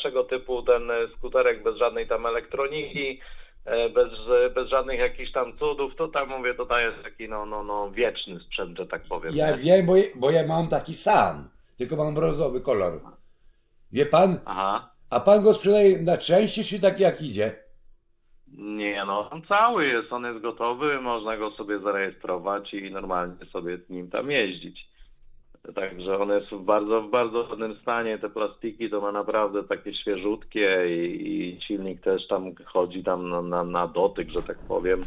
najciekawszego typu ten e, skuterek bez żadnej tam elektroniki, e, bez, bez żadnych jakichś tam cudów, to tam mówię, to to jest taki no, no, no wieczny sprzęt, że tak powiem. Ja nie? wiem, bo, bo ja mam taki sam, tylko mam brązowy kolor. Wie pan? Aha. A pan go sprzedaje na części, czy tak jak idzie? Nie no, on cały jest, on jest gotowy, można go sobie zarejestrować i normalnie sobie nim tam jeździć. Także on jest w bardzo, w bardzo ładnym stanie, te plastiki to ma naprawdę takie świeżutkie i, i silnik też tam chodzi tam na, na, na dotyk, że tak powiem.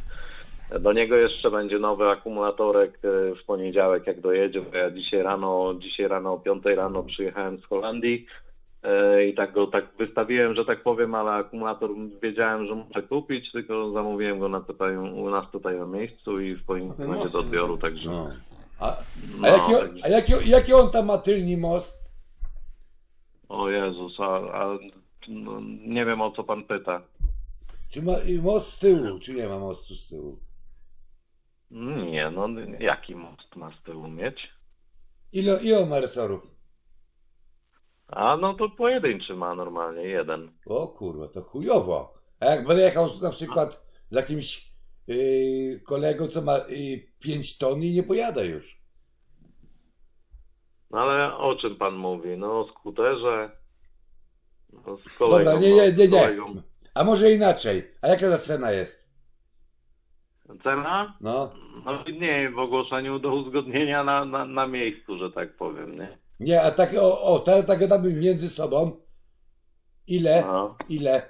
Do niego jeszcze będzie nowy akumulatorek e, w poniedziałek jak dojedzie, bo ja dzisiaj rano, dzisiaj rano o 5 rano przyjechałem z Holandii e, i tak go tak wystawiłem, że tak powiem, ale akumulator wiedziałem, że muszę kupić, tylko zamówiłem go na tutaj, u nas tutaj na miejscu i w poniedziałek będzie do odbioru, także No. A, a, No, jaki, a jaki, jaki on tam ma tylny most? o Jezus, a, a no, nie wiem o co pan pyta. Czy ma most z tyłu, czy nie ma mostu z tyłu? Nie, no jaki most ma z tyłu mieć? Ile, ile ma resorów? A no to pojedynczy ma normalnie, jeden. O kurwa, to chujowo. A jak będę jechał na przykład z jakimś yy, kolegą, co ma yy, 5 ton i nie pojada już. No ale o czym pan mówi? No o skuterze? No, z kolegą, Dobra, nie, nie, no, nie, z nie. kolegą. A może inaczej. A jaka ta cena jest? Cena? No. No nie, w ogłoszeniu do uzgodnienia na, na, na miejscu, że tak powiem, nie? Nie, a tak, o, o tak, tak gadamy między sobą. Ile? No. Ile?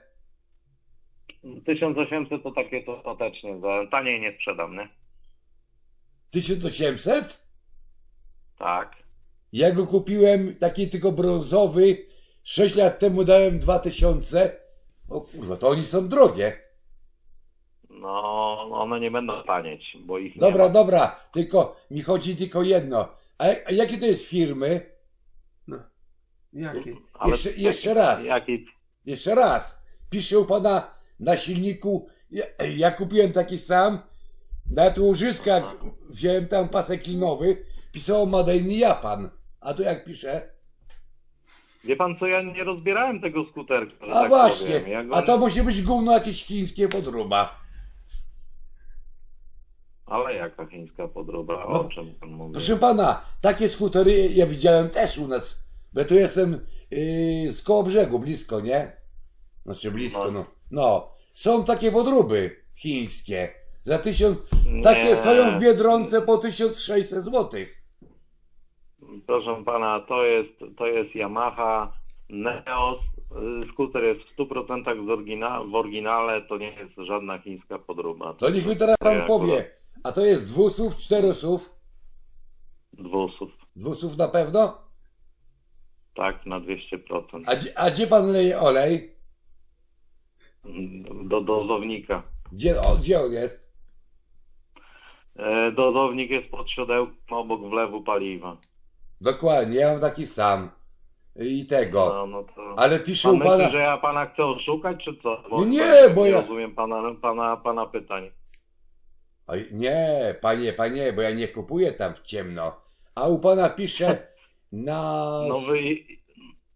1800 to takie to ostatecznie, za taniej nie sprzedam, nie? 1800? Tak. Ja go kupiłem taki tylko brązowy. 6 lat temu dałem 2000. O kurwa, to oni są drogie. No, one nie będą tanieć, bo ich Dobra, nie ma. dobra, tylko mi chodzi tylko jedno. A, a jakie to jest firmy? No. Jaki? Ale- Jeszcze, jeszcze raz. Jaki? Jeszcze raz. Pisze u pana na silniku. Ja, ja kupiłem taki sam. Na tu łożyskach wziąłem tam pasek linowy. Pisało Made in Japan. A tu jak pisze? Wie pan co, ja nie rozbierałem tego skuterka, że A tak właśnie. powiem. Ja go... A to musi być gówno jakieś chińskie podróba. Ale jaka chińska podróba, No, o czym pan mówi? Proszę pana, takie skutery ja widziałem też u nas. Bo tu jestem yy, z koło brzegu, blisko, nie? Znaczy blisko, No. no. No. Są takie podróby chińskie. Za tysiąc. Nie. Takie stoją w biedronce po 1600 złotych. Proszę pana, to jest, to jest Yamaha Neos. Skuter jest w 100% z orygina- w oryginale, to nie jest żadna chińska podróba. To niech mi teraz pan ja powie. A to jest dwusów, czterosów? Dwusów, Dwusów na pewno? tak, na 200%. A, gdzie- a gdzie pan leje olej? Do dozownika. Gdzie, o, gdzie on jest? E, Dozownik jest pod siodełkiem obok wlewu paliwa. Dokładnie, ja mam taki sam. I tego. No, no to... Ale pisze Pan u myśli, pana. że ja pana chcę oszukać, czy co? Nie, nie, bo ja- rozumiem pana, pana, pana pytań. Oj, nie, panie, panie, bo ja nie kupuję tam w ciemno. A u pana pisze na. No wy...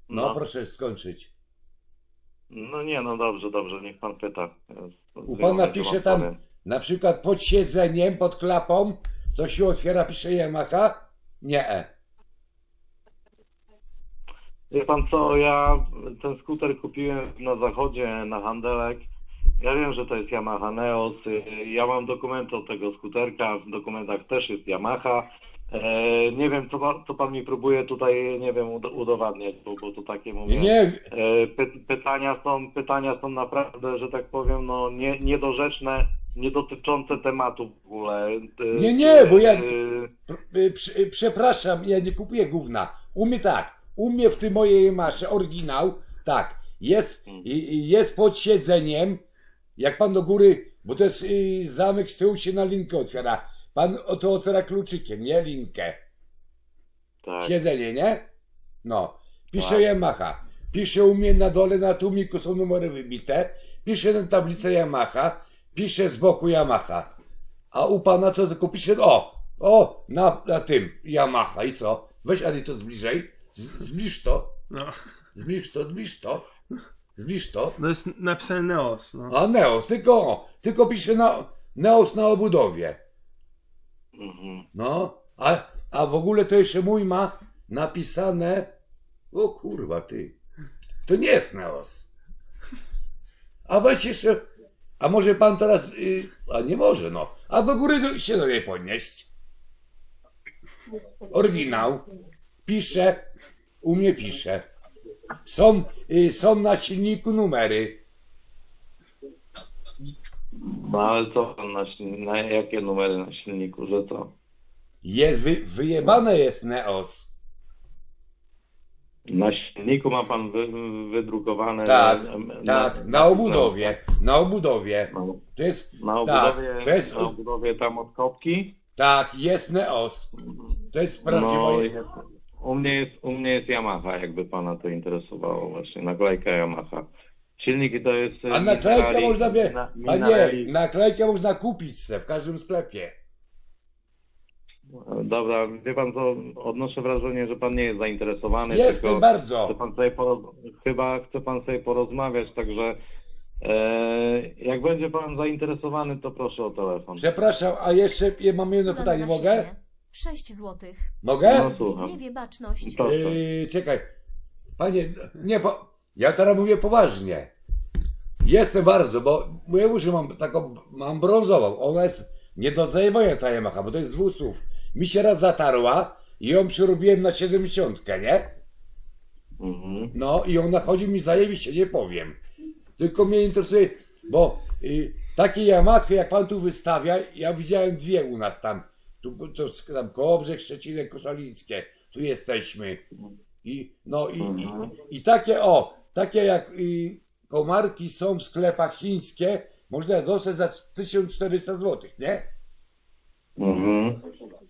No, No, proszę skończyć. no nie, no dobrze, dobrze, niech pan pyta. U pana pisze tam na przykład pod siedzeniem, pod klapą, co się otwiera, pisze Yamaha? Nie. Wie pan co, ja ten skuter kupiłem na zachodzie, na handelek. Ja wiem, że to jest Yamaha Neos. Ja mam dokumenty od tego skuterka, w dokumentach też jest Yamaha. E, nie wiem, co pan, co pan mi próbuje tutaj, nie wiem, ud- udowadniać, bo, bo to takie mówię. Nie, E, Py, pytania są, pytania są naprawdę, że tak powiem, no nie, niedorzeczne, nie dotyczące tematu w ogóle. E, Nie, nie, bo ja- przepraszam, ja nie kupuję gówna. U mnie tak, u mnie w tym mojej masze oryginał, tak, jest, i jest pod siedzeniem, jak pan do góry, bo to jest y, zamek z tyłu się na linkę otwiera. Pan o to otwiera kluczykiem, nie linkę. tak. Siedzenie, nie? No. Pisze Tak. Yamaha. Pisze u mnie na dole na tłumiku są numery wybite. Pisze na tablicę Yamaha. Pisze z boku Yamaha. A u pana co tylko pisze? O! O! Na, na tym Yamaha. I co? Weź Adi to zbliżej. Zbliż to. No. Zbliż to, zbliż to. Zbliż to. No jest napisane Neos, no. A Neos, tylko, tylko pisze na, Neos na obudowie. Mhm. No, a, a w ogóle to jeszcze mój ma napisane. O kurwa, ty. To nie jest Neos. A weź jeszcze. A może pan teraz. Y, a nie może, no. A do góry do, się do niej podnieść. Oryginał. Pisze. U mnie pisze. Są, y, są na silniku numery. No ale co pan na, silni- na jakie numery na silniku, że co? Jest wy, wyjebane jest Neos. Na silniku ma pan wy, wydrukowane. Tak, em, tak, na obudowie. Na obudowie. Na, To jest. na tak, obudowie, to jest. na obudowie tam od kopki. Tak, jest Neos. To jest prawdziwe. No, jest, u, mnie jest, u mnie jest Yamaha, jakby pana to interesowało właśnie, naklejka Yamaha. Silniki to jest... e, A naklejkę można wie. Mina- A nie, naklejkę można kupić se w każdym sklepie. Dobra, wie pan co, odnoszę wrażenie, że pan nie jest zainteresowany, Jestem tylko chce bardzo. pan sobie poroz... chyba chce pan sobie porozmawiać, także e, jak będzie pan zainteresowany, to proszę o telefon. Przepraszam, a jeszcze je- mam jedno pytanie, na mogę? Siebie. 6 złotych. Mogę? No, słucham. Zbigniewie baczność. Proszę. Yy, czekaj. Panie, nie, po, ja teraz mówię poważnie. Jestem bardzo, bo moje uszy mam taką, mam brązową. Ona jest nie do zajmowania ta Yamaha, bo to jest dwóch słów. Mi się raz zatarła i ją przerobiłem na 70, nie? Mhm. No i ona chodzi mi zajebiście, nie powiem. Tylko mnie interesuje, bo y, takie Yamahy, jak pan tu wystawia, ja widziałem dwie u nas tam. Tu to, tam Kołobrzeg, Szczecinek, Koszalińskie. Tu jesteśmy. I, no i, i, i takie, o, takie jak y, komarki są w sklepach chińskie, można dostać za 1400 zł, nie? Mhm.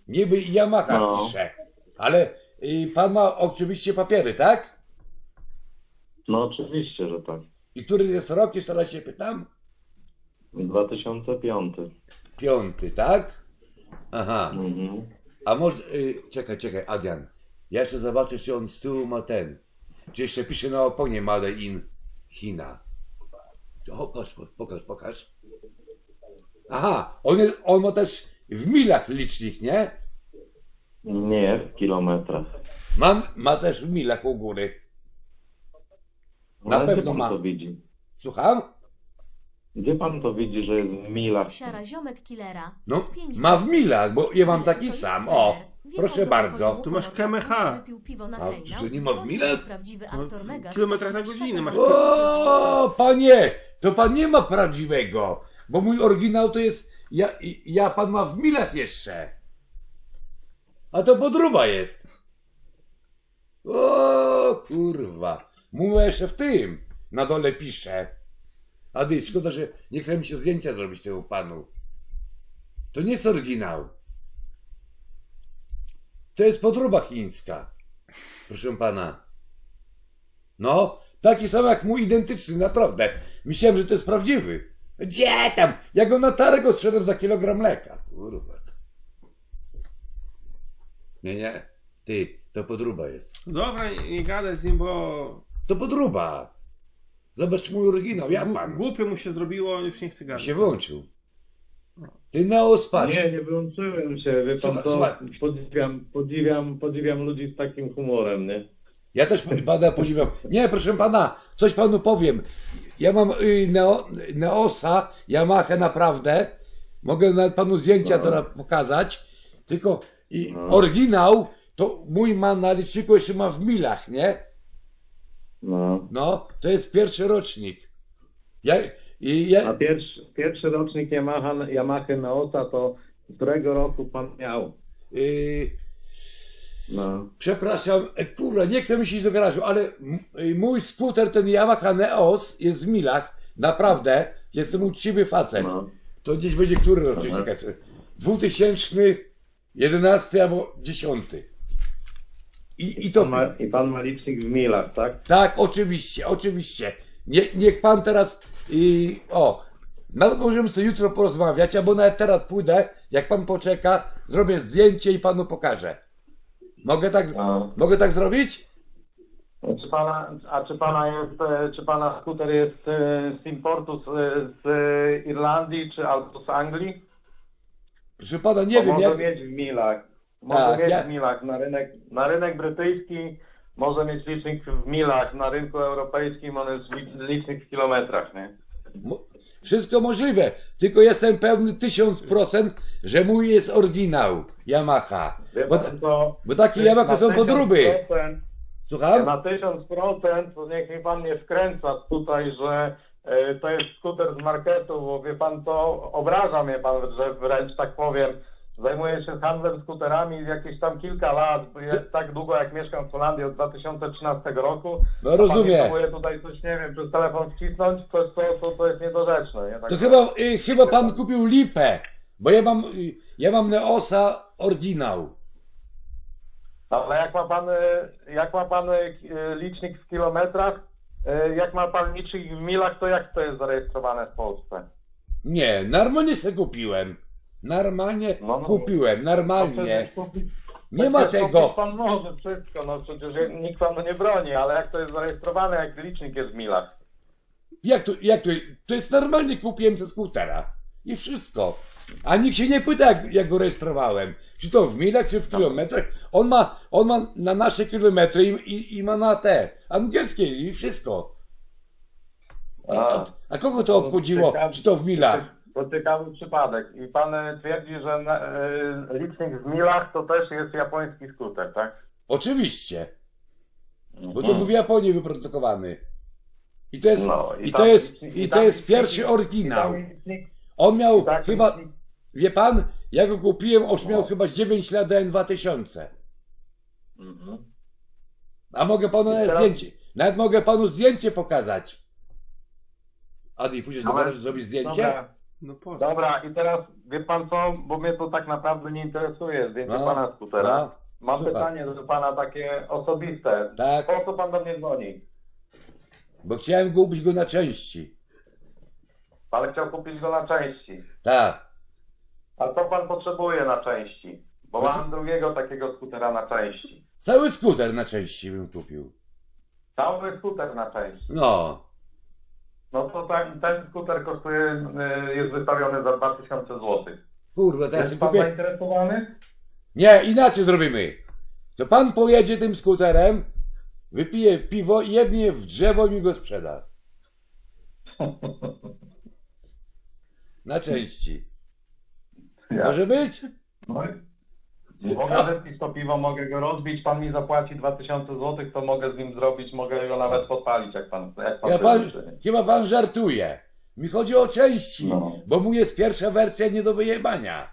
Niby Yamaha No. pisze. Ale y, pan ma oczywiście papiery, tak? No oczywiście, że tak. I który jest rok, jeszcze raz się pytam? 2005. Piąty, tak? Aha. Mhm. A może. Y, czekaj, czekaj, Adrian. Ja jeszcze zobaczę, czy on z tyłu ma ten. Czy jeszcze pisze na oponie Made in China. O, pokaż, pokaż, pokaż. Aha, on, jest, on ma też w milach licznik, nie? Nie, w kilometrach. Mam, ma też w milach u góry. Na Ale pewno ma. to widzi? Słucham? Gdzie pan to widzi, że jest w milach? Siara ziomek killera. No, Pięć ma w milach, bo ja mam taki sam. O, proszę bardzo. Tu masz KMH. Wypił piwo na A hejnał. to nie ma w milach? Prawdziwy No, aktor mega. w kilometrach na godzinę masz- O, panie, to pan nie ma prawdziwego, bo mój oryginał to jest, ja, ja pan ma w milach jeszcze. A to podruba jest. O, kurwa. Mówię jeszcze w tym, na dole pisze. A ty, szkoda, że nie chce mi się zdjęcia zrobić temu panu. To nie jest oryginał. To jest podruba chińska. Proszę pana. No, taki sam jak mój identyczny, naprawdę. Myślałem, że to jest prawdziwy. Gdzie tam? Ja go na tarę go sprzedam za kilogram mleka. Kurwa. Nie, nie. Ty, to podruba jest. Dobra, nie, nie gadaj z nim, bo To podruba. Zobacz mój oryginał, ja głupio mu się zrobiło, on już nie chce gadać. się wyłączył. Ty Neos, patrz. Nie, nie wyłączyłem się, wie pan Słuchaj, co, słuchaj. podziwiam, podziwiam, podziwiam ludzi z takim humorem, nie? Ja też pana podziwiam. Nie, proszę pana, coś panu powiem. Ja mam y, Neo, Neosa, Yamaha naprawdę. Mogę nawet panu zdjęcia teraz pokazać. Tylko i No. oryginał to mój ma na liczniku jeszcze ma w milach, nie? No. No, to jest pierwszy rocznik. Ja, i A ja, pierwszy, pierwszy rocznik Yamaha, Yamaha Neosa to którego roku pan miał? y, No. przepraszam, e, kurwa, nie chcę mi się iść do garażu, ale m- y, mój skuter, ten Yamaha Neos jest w milach. Naprawdę, jestem uczciwy facet. no. To gdzieś będzie który rocznik? Aha. Czekaj sobie. 2011 albo 10. I, i to. Pan ma, I pan ma licznik w milach, tak? Tak, oczywiście, oczywiście. Nie, niech pan teraz. I, o, nawet możemy sobie jutro porozmawiać, albo nawet teraz pójdę, jak pan poczeka, zrobię zdjęcie i panu pokażę. Mogę tak, A. mogę tak zrobić? Czy pana, a czy pana jest, e, czy pana skuter jest e, z importu z, z Irlandii, czy albo z Anglii? Proszę pana, nie Bo wiem, może jak... mieć w milach. Może Tak, mieć ja- w milach na rynek, na rynek brytyjski może mieć licznik w milach, na rynku europejskim on jest li- licznik w kilometrach, nie? Wszystko możliwe, tylko jestem pewny tysiąc procent, że mój jest oryginał Yamaha. Bo, co? bo takie Yamaha są podróby. 1000%, Słucham? Na tysiąc procent, to niech mi pan nie wkręca tutaj, że e, to jest skuter z marketu, bo wie pan to, obraża mnie pan, że wręcz tak powiem, zajmuję się handlem skuterami jakieś tam kilka lat, jest tak długo jak mieszkam w Holandii od 2013 roku. No rozumiem. nie próbuje tutaj coś, nie wiem, przez telefon wcisnąć, to, to, to, to jest niedorzeczne, nie? Tak To chyba, y, chyba pan kupił lipę, bo ja mam, y, ja mam Neosa oryginał. Ale jak ma pan, e, jak ma pan e, licznik w kilometrach, jak ma pan licznik w milach, to jak to jest zarejestrowane w Polsce? Nie, normalnie se kupiłem. Normalnie No, no. kupiłem, No normalnie. przecież kupić- Nie ma przecież tego. kupić Pan może wszystko, no przecież nikt panu nie broni, ale jak to jest zarejestrowane, jak licznik jest w milach? Jak to, jak to, to jest normalnie kupiłem ze skutera. I wszystko. A nikt się nie pyta, jak, jak go rejestrowałem. Czy to w milach, czy w kilometrach. On ma, on ma na nasze kilometry i, i, i ma na te angielskie i wszystko. A, a, a kogo to obchodziło, Ciekawe- czy to w milach? To ciekawy przypadek. I pan e, twierdzi, że na, e, licznik w milach to też jest japoński skuter, tak? Oczywiście. Bo to Mhm. był w Japonii wyprodukowany. I to jest, No, i tam to jest, licznik- i to tam jest pierwszy i oryginał. tam licznik- On miał i tak chyba, licznik- wie pan, ja go kupiłem, on miał No. chyba z 9 lat N2000. Mhm. A mogę panu I nawet teraz- zdjęcie, nawet mogę panu zdjęcie pokazać. Adi, pójdziesz do Ale- garażu zrobić zdjęcie? Dobra, No po co? dobra, i teraz wie pan co, bo mnie to tak naprawdę nie interesuje, zdjęcie No, pana skutera. No, Mam Słucham. pytanie do pana takie osobiste. tak, Po co pan do mnie dzwoni? bo chciałem kupić go na części. Ale chciał kupić go na części. Tak. A co pan potrzebuje na części? Bo No mam drugiego takiego skutera na części. Cały skuter na części bym kupił. Cały skuter na części. No. No to ten, ten skuter kosztuje, y, jest wystawiony za 2000 zł. Kurwa, teraz Jest pan kupię. zainteresowany? Nie, inaczej zrobimy. To pan pojedzie tym skuterem, wypije piwo, jebnie w drzewo i mi go sprzeda. Na części. Może być? No i? Mogę wypić to piwo, mogę go rozbić, pan mi zapłaci 2000 zł, to mogę z nim zrobić, mogę go nawet podpalić, jak pan, jak pan Ja pan, życzy. chyba pan żartuje. Mi chodzi o części, No. bo mu jest pierwsza wersja nie do wyjebania.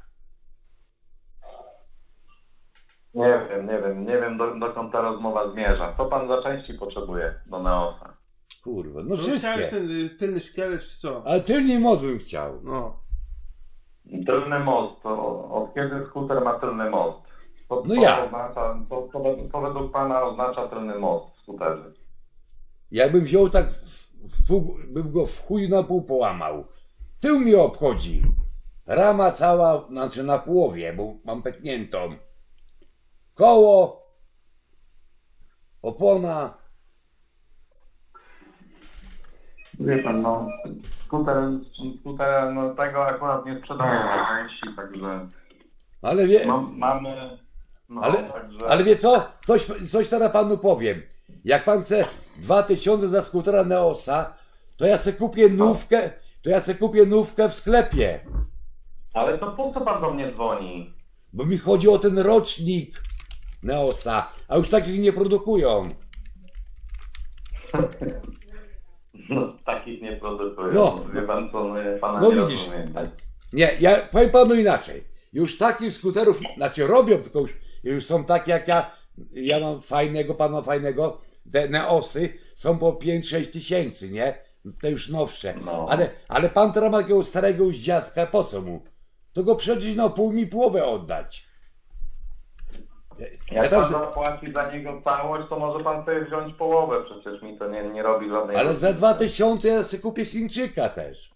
Nie wiem, nie wiem, nie wiem do, dokąd ta rozmowa zmierza. Co pan za części potrzebuje do Neosa? Kurwa, no No chciałeś wszystkie. ten y, tylny szkielet, czy co? Ale tylny moc bym chciał. No. Tylny most, to od kiedy skuter ma tylny most? To, No to ja. Oznacza, to, to, to według pana oznacza tylny most w skuterze. Jakbym wziął tak, w, bym go w chuj na pół połamał. Tył mi obchodzi. Rama cała, znaczy na połowie, bo mam pękniętą. Koło, opona. Wie pan, no, skuter, skuter no, tego akurat nie sprzedają na części, także Ale wie, mam, mamy... No, ale, także... ale wie co? Coś, coś teraz panu powiem. Jak pan chce 2000 za skutera Neosa, to ja se kupię nówkę, to ja se kupię nówkę w sklepie. ale to po co pan do mnie dzwoni? Bo mi chodzi o ten rocznik Neosa, a już takich nie produkują. No, takich nie produkują. No. Wie pan co, my pana No nie widzisz. rozumiemy. Nie, ja powiem panu inaczej. Już takich skuterów, znaczy robią, tylko już, już są takie jak ja. Ja mam fajnego, pan ma fajnego. Te Neosy są po 5-6 tysięcy, nie? Te już nowsze. No. Ale, ale pan teraz ma takiego starego już dziadka, po co mu? To go przecież na pół mi połowę oddać. Ja, ja Jak tam, pan zapłaci za niego całość, to może pan sobie wziąć połowę, przecież mi to nie, nie robi żadnej ale za różnicy. 2000 ja sobie kupię Chińczyka też.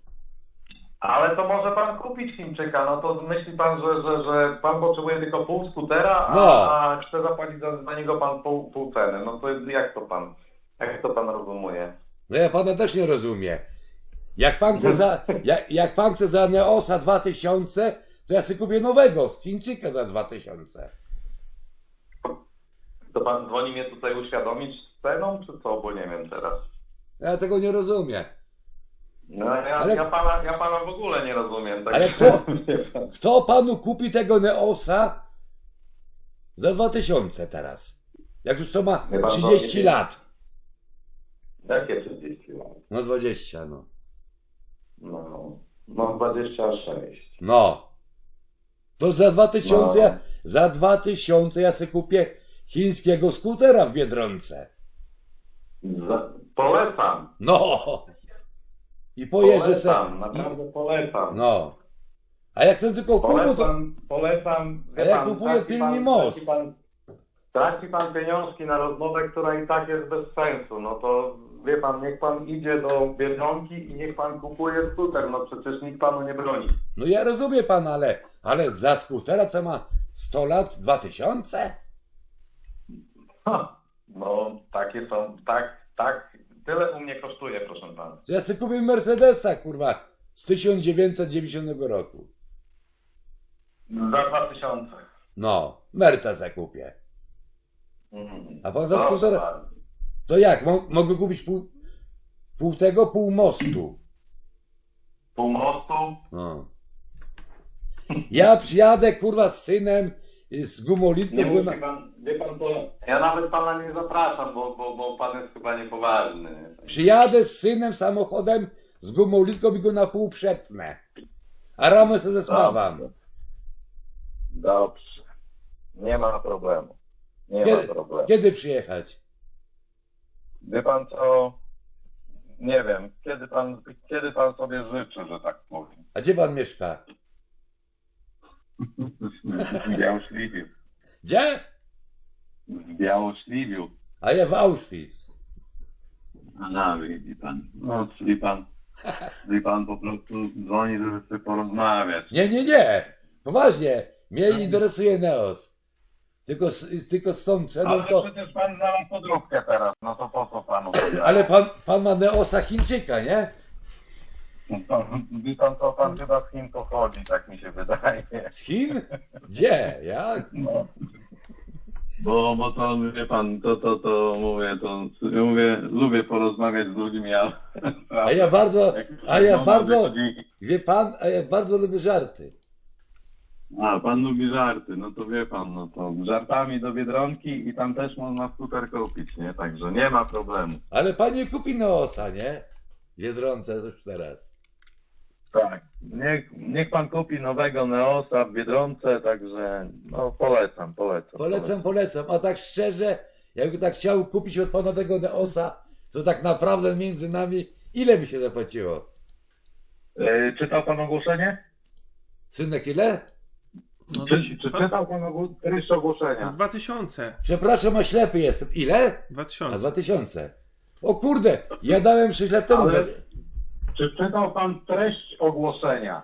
Ale to może pan kupić Chińczyka, no to myśli pan, że, że, że pan potrzebuje tylko pół skutera, a, No. a chce zapłacić za, za niego pan pół, pół ceny. No to jak to pan, jak to pan rozumuje? No ja pana też nie rozumiem. Jak pan chce za, jak, jak pan chce za Neosa 2000, to ja sobie kupię nowego, z Chińczyka za 2000. To pan dzwoni mnie tutaj uświadomić z ceną, czy co, bo nie wiem teraz. Ja tego nie rozumiem. No ja, Ale- ja, pana, ja pana w ogóle nie rozumiem. Tak Ale kto? Kto panu kupi tego Neosa za 2000 teraz? Jak już to ma Nie pan 30 powie- lat. Jakie 30 lat? No 20, no. No, no 26. No. To za 2000, No. za 2000 ja sobie kupię chińskiego skutera w Biedronce. Za, polecam. No. I pojeżdżę se. Polecam, naprawdę polecam. No. A jak chcę tylko kupić, to... Polecam, polecam. A ja kupuję traci tylny most. Traci pan, traci pan pieniążki na rozmowę, która i tak jest bez sensu. No to wie pan, niech pan idzie do Biedronki i niech pan kupuje skuter. No przecież nikt panu nie broni. No ja rozumiem pan, ale, ale za skutera co ma 100 lat, 2000? No takie są, tak, tak. Tyle u mnie kosztuje, proszę pana. Ja sobie kupię Mercedesa, kurwa, z 1990 roku. Za 2000. No, Merca se kupię. Mhm. A pan za skutera-. To jak, mo mogę kupić pół, pół tego, pół mostu? Pół mostu. No. Ja przyjadę, kurwa, z synem, z gumolitką, Nie musi na... pan, wie pan to. Ja nawet pana nie zapraszam, bo, bo, bo pan jest chyba niepoważny. Przyjadę z synem samochodem, z gumolitką i go na pół przetnę. A ramę sobie zespawam. Dobrze. Nie ma problemu. Nie Kiedy, ma problemu. kiedy przyjechać? Wie pan co? Nie wiem, kiedy pan, kiedy pan sobie życzy, że tak powiem. A gdzie pan mieszka? W Białośliwiu. Gdzie? W Białośliwiu. A ja w Auschwitz. A widzi pan. No, czyli pan, czyli pan po prostu dzwoni, żeby sobie porozmawiać. Nie, nie, nie. Poważnie. Mnie interesuje Neos. Tylko, z- tylko z tą ceną Ale to... przecież pan znalazł podróbkę teraz, no to po co panu? Ale pan, pan ma Neosa Chińczyka, nie? To, Wie pan co, pan chyba z Chin pochodzi, tak mi się wydaje. Z Chin? Gdzie? Jak? No. Bo, bo to, wie pan, to, to, to mówię, to mówię, lubię porozmawiać z ludźmi, a... A ja bardzo, a ja No, bardzo, wie pan, a ja bardzo lubię żarty. A, pan lubi żarty, no to wie pan, no to żartami do Biedronki i tam też można skuter kupić, nie? Także nie ma problemu. Ale pan nie kupi Neosa, nie? Biedronce już teraz. Tak. Niech, niech pan kupi nowego Neosa w Biedronce, także no polecam, polecam. Polecam, polecam. A tak szczerze, jakby tak chciał kupić od pana tego Neosa, to tak naprawdę między nami, ile by się zapłaciło? E, czytał pan ogłoszenie? Synek, ile? No, Czy, czy czytał pan ogło- treść ogłoszenia? 2000. Przepraszam, a ślepy jestem. Ile? 2000. A 2000. O kurde, ja dałem 6 lat temu. Ale- Czy czytał pan treść ogłoszenia?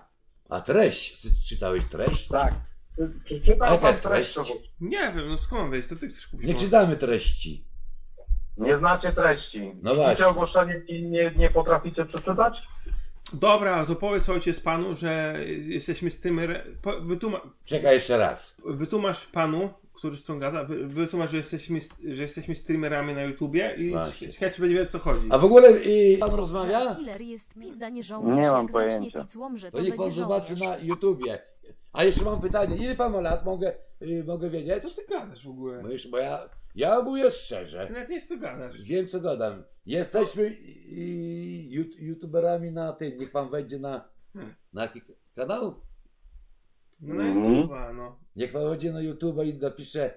A treść? Czy- Czytałeś treść? Tak. Czy, czy czytał jaka pan jest treść treść? Nie wiem, no skąd wiesz, to ty chcesz kupić. Nie może. czytamy treści. Nie znacie treści. No Widzicie właśnie. ogłoszenie i nie, nie potraficie przeczytać? Dobra, to powiedz ojciec panu, że jesteśmy z tym. re- po- Wytuma... Czekaj jeszcze raz. Wytłumacz panu, który z tą gada, wy- wytłumacz, że jesteśmy, że jesteśmy streamerami na YouTubie i Właśnie. ciekawe, czy będzie wiedział, co chodzi. A w ogóle i pan rozmawia? Killer jest pizda, nie żołnierz. Nie mam Jak zacznie pojęcia. pić łomże, To to niech pan będzie zobaczy żołnierz. na YouTubie. A jeszcze mam pytanie, ile pan ma lat? Mogę, y, mogę wiedzieć? Co ty gadasz w ogóle? Bo, jeszcze, bo ja, ja mówię szczerze. Ty nawet nie wiesz, co gadasz. Wiem co gadam. Jesteśmy y, you- youtuberami na tym. Niech pan wejdzie na, Hmm. na jaki kanał? No na Mhm. YouTube'a, no. Niech pan wejdzie na YouTube i napisze.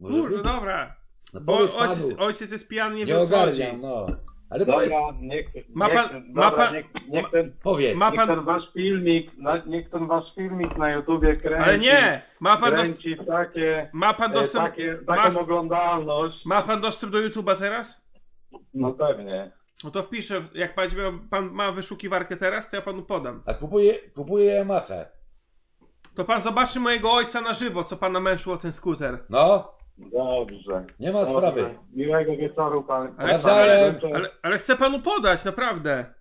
Może Kurde, być? dobra. No Bo powiedz ojciec, panu. ojciec jest pijany, nie Nie wie, o co chodzi. ogarniam, no. Ale powiedz, Dobra, niech, Ma niech, pan- ma dobra, pan- niech, niech, ten, powiedz. Ma niech pan- ten wasz filmik, na, niech ten wasz filmik na YouTubie kręci. Ale nie! Ma pan, dos- kręci takie, ma pan e, dostęp. takie, taką masz- oglądalność. Ma pan dostęp do YouTube'a teraz? No pewnie. No to wpiszę, jak pan, pan ma wyszukiwarkę teraz, to ja panu podam. A kupuję, kupuję Yamaha. To pan zobaczy mojego ojca na żywo, co pana męczył o ten skuter. No, Dobrze. nie ma sprawy. Miłego wieczoru pan. Ale, Nawzajem. ale, ale, ale chcę panu podać, naprawdę.